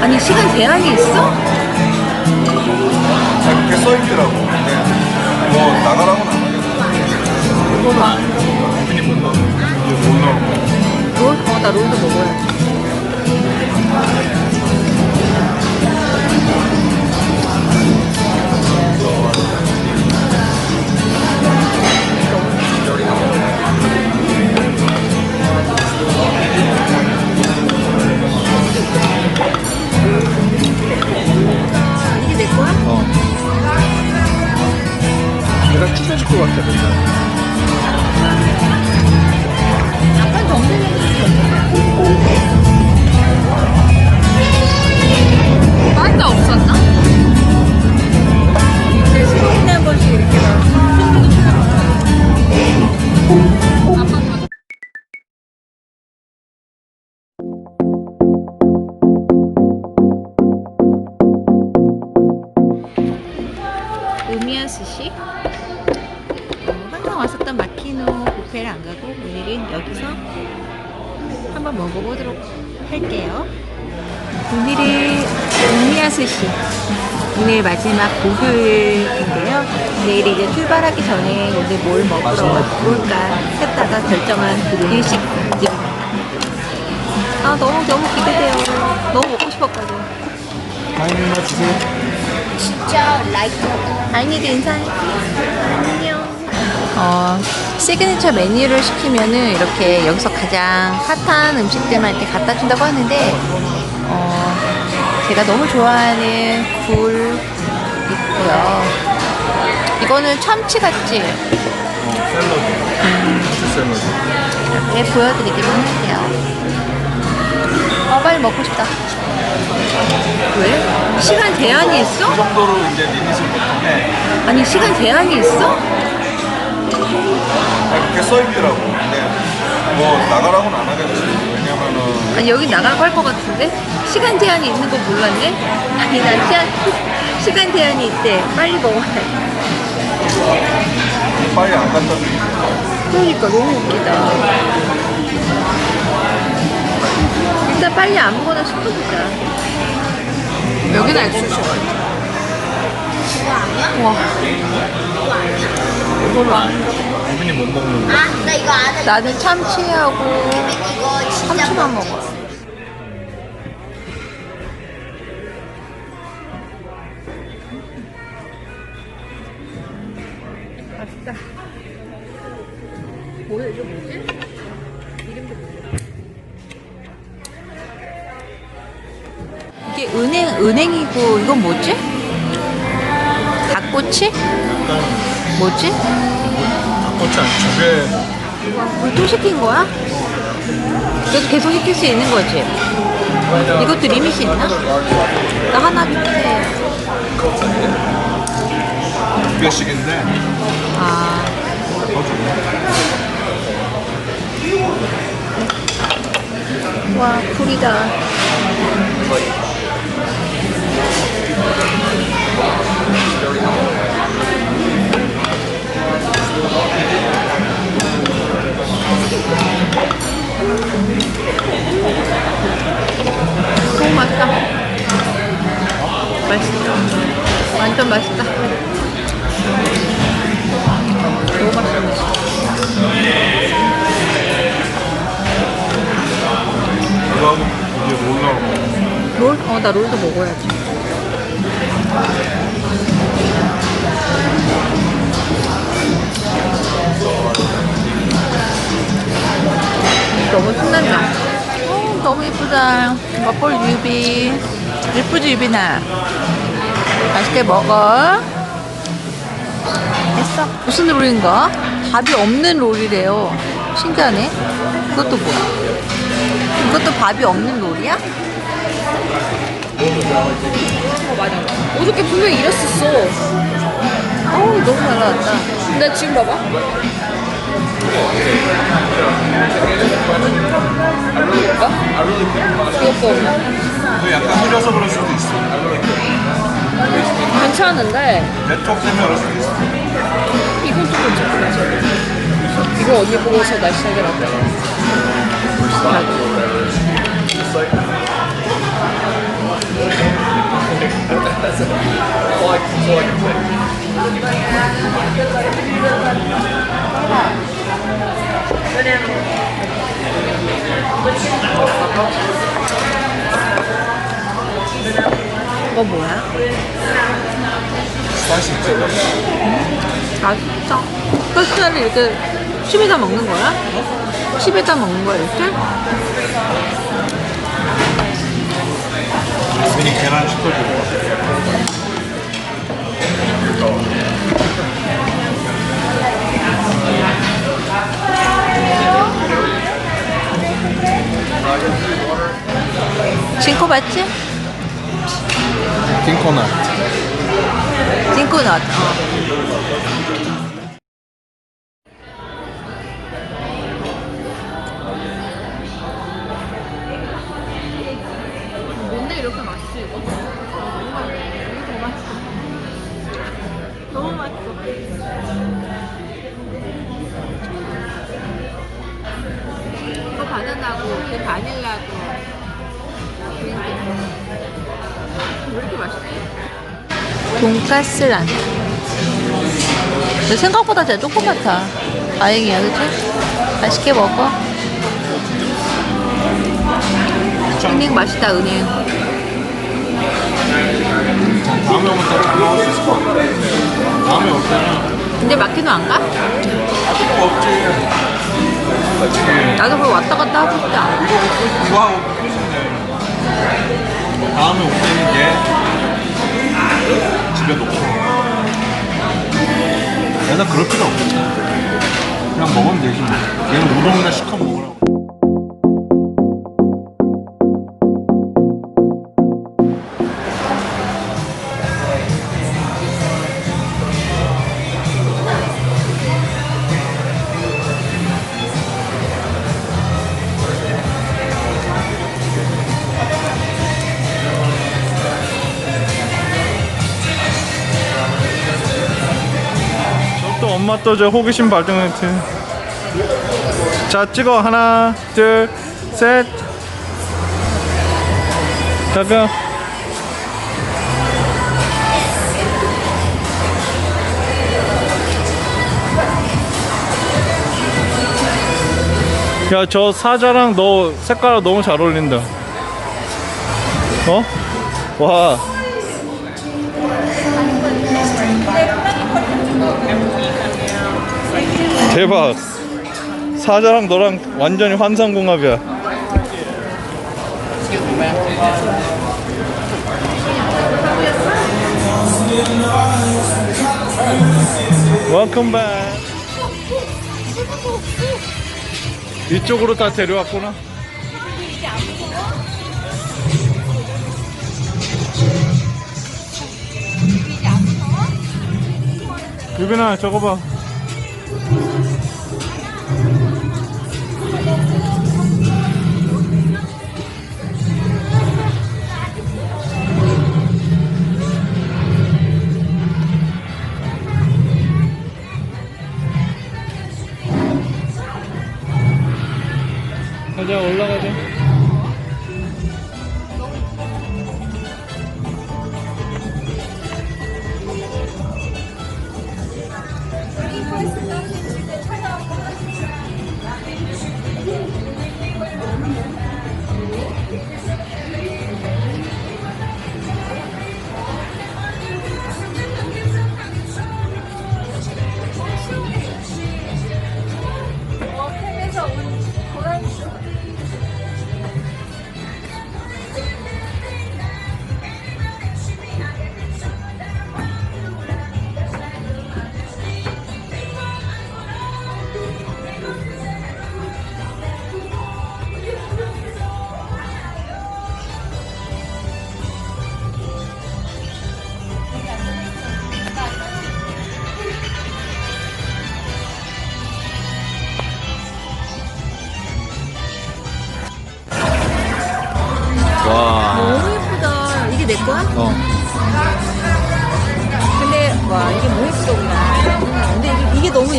아니 시간 제한이 있어? 그렇게 써있더라고. 근데 뭐 나가라고는 안 하겠어. 뭐가? 이게 못 나가. 이게 못 나가. 롤? 어, 나 롤도 먹어야지. 뷔페를 안 가고 오늘은 여기서 한번 먹어보도록 할게요. 오늘은 우미야 스시 오늘 마지막 목요일인데요. 내일 이제 출발하기 전에 오늘 뭘 먹으러 올까 했다가 결정한 일식집입니다. 아 너무 너무 기대돼요. 너무 먹고 싶었거든. 다행히 주세요. 진짜 라이트 아이니도 인사할게. 안녕. 어, 시그니처 메뉴를 시키면은 이렇게 여기서 가장 핫한 음식들만 이렇게 갖다 준다고 하는데, 어, 제가 너무 좋아하는 굴 있고요. 이거는 참치 같지? 어, 샐러드. 치즈 샐러드. 이렇게 보여드리기로 할게요. 어, 빨리 먹고 싶다. 왜? 시간 제한이 있어? 그 정도로 이제 리밋을 못하네. 아니, 시간 제한이 있어? 그렇게 써있더라고. 근데 뭐 나가라고는 안 하겠지. 왜냐면은 아니 여기 나가고 할 것 같은데? 시간 제한이 있는 거 몰랐네? 아니 난 시간, 시간 제한이 있대 빨리 먹어야 돼 빨리 안 갖다 주니까. 그러니까 너무 웃기다 일단 빨리 아무거나 시켜주자 여기는 알수시가 와 이걸로 안 우빈이 못 먹는 거. 아, 나 이거 안 해. 나는 참치하고 이거 진짜 참치만 먹어 맛있다 뭐야 이게 뭐지? 이름도 모르겠어 이게 은행, 은행이고 이건 뭐지? 닭꼬치? 뭐지? 아니 조개. 이걸 또 시킨 거야? 이것도 계속 시킬 수 있는 거지? 이것도 리밋이 있나? 나 하나 주세요. 두 개씩인데 아, 더 좋네. 와, 굴이다. 맛있다. 완전 맛있다. 너무. 이거 이게 뭘 나오고. 롤? 어, 나 롤도 먹어야지. 너무 신난다. 어, 너무 예쁘다. 먹볼 유비. 예쁘지, 유비나? 맛있게 먹어. 됐어. 무슨 롤인가? 밥이 없는 롤이래요. 신기하네. 그것도 뭐야? 이것도 밥이 없는 롤이야? 어저께 분명히 이랬었어. 어우, 너무 잘 나왔다. 근데 지금 봐봐. 귀엽고 너 약간 흐려서 그럴 수도 있어. 괜찮은데 네트워크 때문에 그럴 수도 있어. 이건 좀 괜찮아 이거 언니 보고서 날씨 되게 낫다 이거 뭐야? 스파이시 있잖아. 아 진짜? 소스를 이렇게 칩에다 먹는 거야? 칩에다 먹는 거야 이렇게? 괜히 계란 시켜주고. 징코 맞지? 킹코넛. 징코넛 어. 돈가스 라면 근데 생각보다 진짜 조그맣다 다행이야 그치? 맛있게 먹어 은행 맛있다 은행 다음에 오면 더잘 먹을 수 있을 것 같아. 다음에 올 때는 근데 마키노 안 가? 아직도 없지. 그치. 나도 그거 왔다 갔다 하고 싶다 이거, 이거 하고 끝이네. 다음에 올 때는 얘 집에 놓고. 얘는 그럴 필요 없어. 그냥 먹으면 되지 뭐. 얘는 우동이나 시켜 먹으라고. 또 엄마 또 저 호기심 발동했지. 자 찍어 하나 둘 셋. 잠깐. 야 저 사자랑 너 색깔 너무 잘 어울린다. 어? 와. 대박. 사자랑 너랑 완전히 환상궁합이야. 웰컴 백 이쪽으로 다 데려왔구나. 유빈아 저거 봐 가자 올라가자 와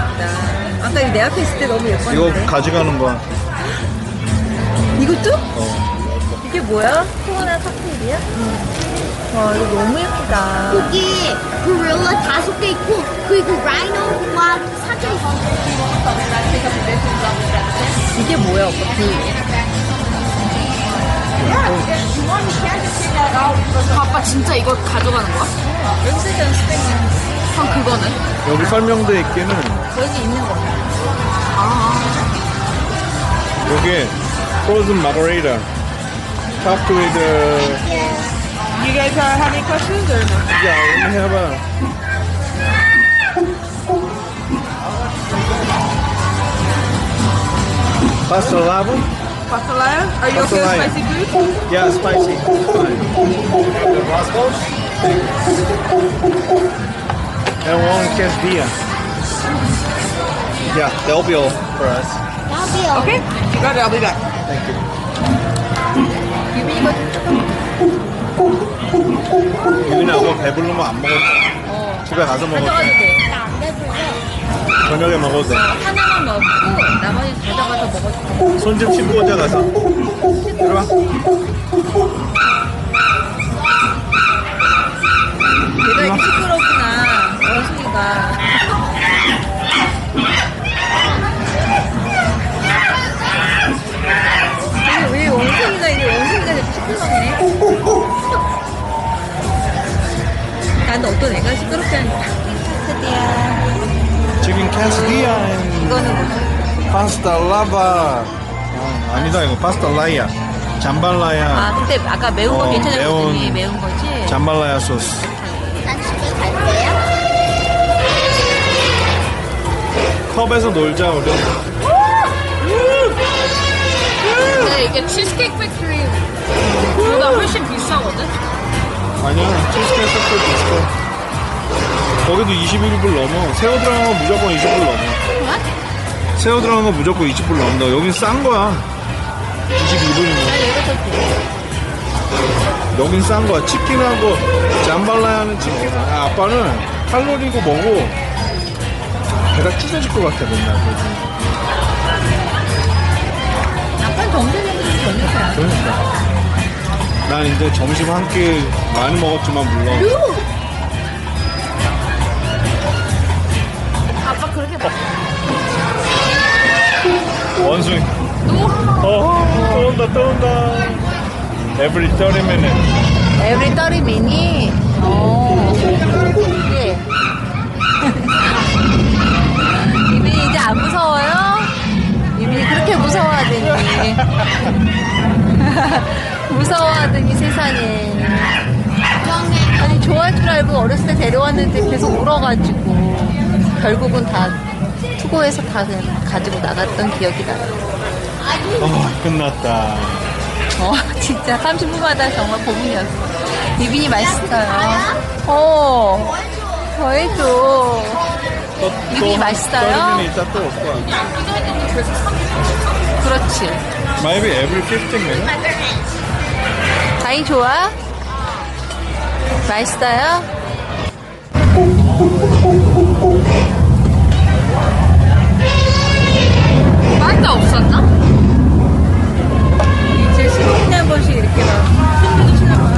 예쁘다 아까 이거 내 앞에 있을 때 너무 이거 예뻤는데 가져가는 거야 이것도? 어. 이게 뭐야? 소원한 칵테일이야? 와 이거 너무 예쁘다. 여기 고릴라 다섯 개 있고 그리고 라이노와 사자 있어. 이게 뭐야 오빠? 그 아빠 진짜 이거 가져가는 거야? 그럼 그거는? 여기 설명돼 있기는 여기 있는 거. 여기 frozen margarita topped with uh, You guys are having questions or no? yeah let me have a pasta lava Pastelaya? Are you okay with Pastelaya. spicy food? yeah spicy fine and one quesadilla yeah that'll be all for us 나비요. Okay. You got it. I'll be back. thank you 유빈이 이거 조금 유빈아 너 배부르면 안 먹어도 돼 집에 가서 먹어도 가져가도 돼 돼. 나안 배불러. 저녁에 먹어도 돼 하나만 먹고 나머지 가져가서 먹어도 돼. 손좀 씻고 오자 가서 이리 와 얘가 이렇게 시끄럽구 pasta lava 아, 아니다 이거 파스타 라이야. 잠발라야. 아, 근데 아까 매운 거 어, 괜찮았더니 매운- 매운 거지? 잠발라야 소스. 갈게요. 컵에서 놀자 우리. 근데 이게 치즈케이크 팩토리보다 훨씬 비싸거든? 아니야 치즈케이크 도 비슷해 거기도 21불 넘어. 새우 들어간 거 무조건 20불 넘어 새우 들어간 거 무조건 20불 넘는다 여긴 싼 거야 22불이면 난 얘가 더 좋아. 여긴 싼 거야. 치킨하고 잠발라야는 치킨. 아, 아빠는 칼로리고 뭐고 배가 찢어질 것 같아 맨날. 아빠는 좀 별로야. 그러니까. 난 이제 점심 한 끼 많이 먹었지만 물론 아빠 그렇게 먹 원숭이. 어, 또 온다 또 온다. Every 30 minutes. Every 30 minutes. 어. 예. 이민이 이제 안 무서워요? 이민이 그렇게 무서워하더니. 무서워하더니 세상에. 아니, 좋아할 줄 알고 어렸을 때 데려왔는데 계속 울어가지고. 결국은 다 투고해서 다 그냥 가지고 나갔던 기억이 나요. 어, 끝났다. 어, 진짜 30분마다 정말 고민이었어. 비빈이 맛있어요. 어, 더 해줘. 또, 이게 맛있어요? 30 minutes 있다 또올 거 야. 그렇지. Maybe every 15 minutes. 다이 좋아? 맛있어요? 없었나? 제 10년에 번씩 이렇게 막 손주도 치나 봐.